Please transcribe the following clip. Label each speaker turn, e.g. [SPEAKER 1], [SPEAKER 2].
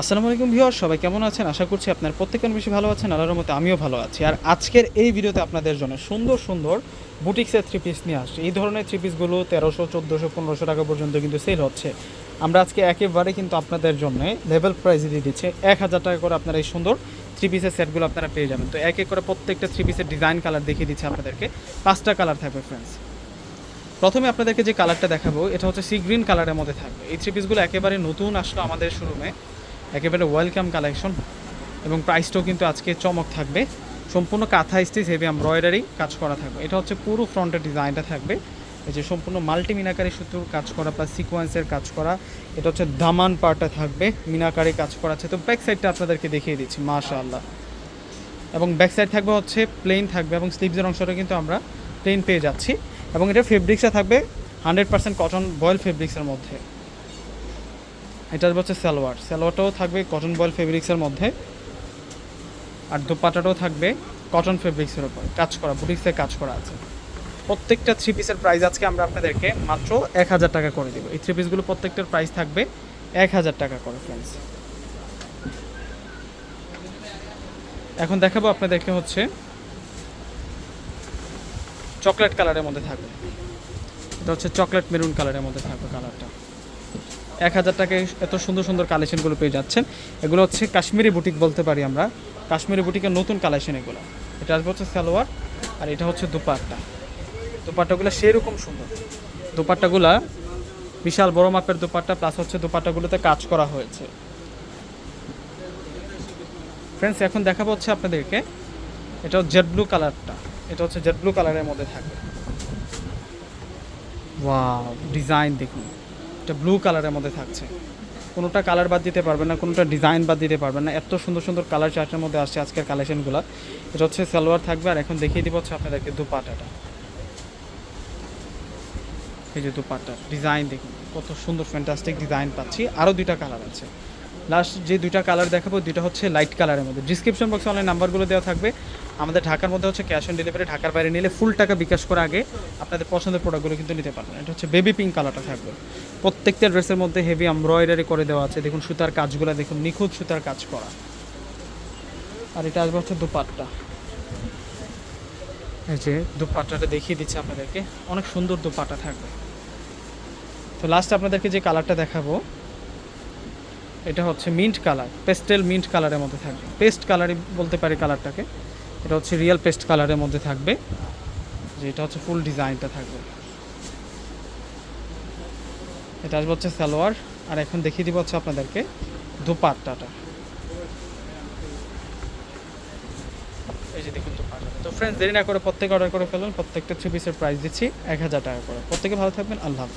[SPEAKER 1] আসসালামু আলাইকুম ভিউয়ার সবাই কেমন আছেন? আশা করছি আপনার প্রত্যেকের বেশি ভালো আছেন, আল্লাহর মতে আমিও ভালো আছি। আর আজকের এই ভিডিওতে আপনাদের জন্য সুন্দর সুন্দর বুটিক্সের থ্রি পিস নিয়ে আসছি। এই ধরনের থ্রি পিসগুলো তেরোশো, চোদ্দোশো, পনেরোশো টাকা পর্যন্ত কিন্তু সেল হচ্ছে। আমরা আজকে একেবারে কিন্তু আপনাদের জন্য লেভেল প্রাইসে দিয়ে দিচ্ছে। এক হাজার টাকা করে আপনারা এই সুন্দর থ্রি পিসের সেটগুলো আপনারা পেয়ে যাবেন। তো এক এক করে প্রত্যেকটা থ্রি পিসের ডিজাইন কালার দেখিয়ে দিচ্ছে আপনাদেরকে। পাঁচটা কালার থাকবে ফ্রেন্ডস প্রথমে আপনাদেরকে যে কালারটা দেখাবো, এটা হচ্ছে সি গ্রিন কালারের মধ্যে থাকবে। এই থ্রি পিসগুলো একেবারে নতুন আসলো আমাদের শোরুমে একেবারে ওয়েলকাম কালেকশন এবং প্রাইসটাও কিন্তু আজকে চমক থাকবে। সম্পূর্ণ কাঁথা স্টিচ হেভি এমব্রয়ডারি কাজ করা থাকবে। এটা হচ্ছে পুরো ফ্রন্টের ডিজাইনটা থাকবে। এই যে সম্পূর্ণ মাল্টি মিনাকারি সুতোর কাজ করা প্লাস সিকোয়েন্সের কাজ করা, এটা হচ্ছে দামান পার্টটা থাকবে। মিনাকারি কাজ করা আছে। তো ব্যাক সাইডটা আপনাদেরকে দেখিয়ে দিচ্ছি, মাশাআল্লাহ। এবং ব্যাক সাইড থাকবে হচ্ছে প্লেন থাকবে এবং স্লিভসের অংশটা কিন্তু আমরা প্লেন পেয়ে যাচ্ছি। এবং এটা ফেব্রিক্সটা থাকবে হান্ড্রেড পার্সেন্ট কটন বয়েল ফেব্রিক্সের মধ্যে। এটা হচ্ছে সালোয়ার। সালোয়ারটাও থাকবে কটন বয়েল ফেব্রিক্সের মধ্যে। আর দোপাটাটাও থাকবে কটন ফেব্রিক্সের উপর। কাজ করা বুটিক্সে কাজ করা আছে। প্রত্যেকটা থ্রি পিসের প্রাইস আজকে আমরা আপনাদেরকে মাত্র এক হাজার টাকা করে দেবো। এই থ্রি পিসগুলো প্রত্যেকটার প্রাইস থাকবে এক হাজার টাকা করে ফ্রেন্ডস এখন দেখাবো আপনাদেরকে হচ্ছে চকলেট কালারের মধ্যে থাকবে। এটা হচ্ছে চকলেট মেরুন কালারের মধ্যে থাকবে কালারটা এক হাজার টাকায় এত সুন্দর সুন্দর কালেকশনগুলো পেয়ে যাচ্ছেন। এগুলো হচ্ছে কাশ্মীরি বুটিক বলতে পারি আমরা। কাশ্মীরি বুটিকের নতুন কালেকশন এগুলো। এটা আসবে হচ্ছে সালোয়ার, আর এটা হচ্ছে দুপাট্টা। দুপাট্টাগুলো সেরকম সুন্দর। দুপাট্টাগুলা বিশাল বড় মাপের দুপাট্টা প্লাস হচ্ছে দুপাট্টাগুলোতে কাজ করা হয়েছে। ফ্রেন্ডস এখন দেখাবো হচ্ছে আপনাদেরকে। এটা হচ্ছে জেড ব্লু কালারটা এটা হচ্ছে জেড ব্লু কালারের মধ্যে থাকবে। ওয়াও ডিজাইন দেখুন। এটা ব্লু কালারের মধ্যে থাকছে। কোনোটা কালার বাদ দিতে পারবেন না, কোনোটা ডিজাইন বাদ দিতে পারবেন না। এত সুন্দর সুন্দর কালার চার্টের মধ্যে আসছে আজকের কালেকশনগুলো এটা হচ্ছে সালোয়ার থাকবে আর এখন দেখিয়ে দিব হচ্ছে আপনাদেরকে দুপাটাটা। এই যে দুপাটা ডিজাইন দেখুন, কত সুন্দর ফ্যান্টাস্টিক ডিজাইন পাচ্ছি। আরও দুইটা কালার আছে। লাস্ট যে দুইটা কালার দেখাবো, দুইটা হচ্ছে লাইট কালারের মধ্যে। ডিসক্রিপশন বক্সে অনলাইন নাম্বারগুলো দেওয়া থাকবে। আমাদের ঢাকার মধ্যে হচ্ছে ক্যাশ অন ডেলিভারি ঢাকার বাইরে নিলে ফুল টাকা বিকাশ করা আগে আপনাদের পছন্দের প্রোডাক্টগুলো কিন্তু নিতে পারবেন। এটা হচ্ছে বেবি পিঙ্ক কালারটা থাকবে। প্রত্যেকটা ড্রেসের মধ্যে হেভি এমব্রয়ডারি করে দেওয়া আছে। দেখুন সুতার কাজগুলো, দেখুন নিখুঁত সুতার কাজ করা। আর এটা আসবে হচ্ছে দুপাট্টা। এই যে দুপাট্টাটা দেখিয়ে দিচ্ছি আপনাদেরকে। অনেক সুন্দর দুপাট্টা থাকবে। তো লাস্ট আপনাদেরকে যে কালারটা দেখাবো এটা হচ্ছে মিন্ট কালার পেস্টেল মিন্ট কালারের মধ্যে থাকবে। পেস্ট কালারই বলতে পারি কালারটাকে এটা হচ্ছে রিয়েল পেস্ট কালারের মধ্যে থাকবে। যে এটা হচ্ছে ফুল ডিজাইনটা থাকবে। এটা আসবে হচ্ছে সালোয়ার। আর এখন দেখিয়ে দিব হচ্ছে আপনাদেরকে দুপাট্টাটা। তো ফ্রেন্ডস দেরি না করে প্রত্যেকে অর্ডার করে ফেলুন। প্রত্যেকটা থ্রি পিসের প্রাইস দিচ্ছি। এক হাজার টাকা করে। প্রত্যেকে ভালো থাকবেন। আল্লাহ হাফেজ।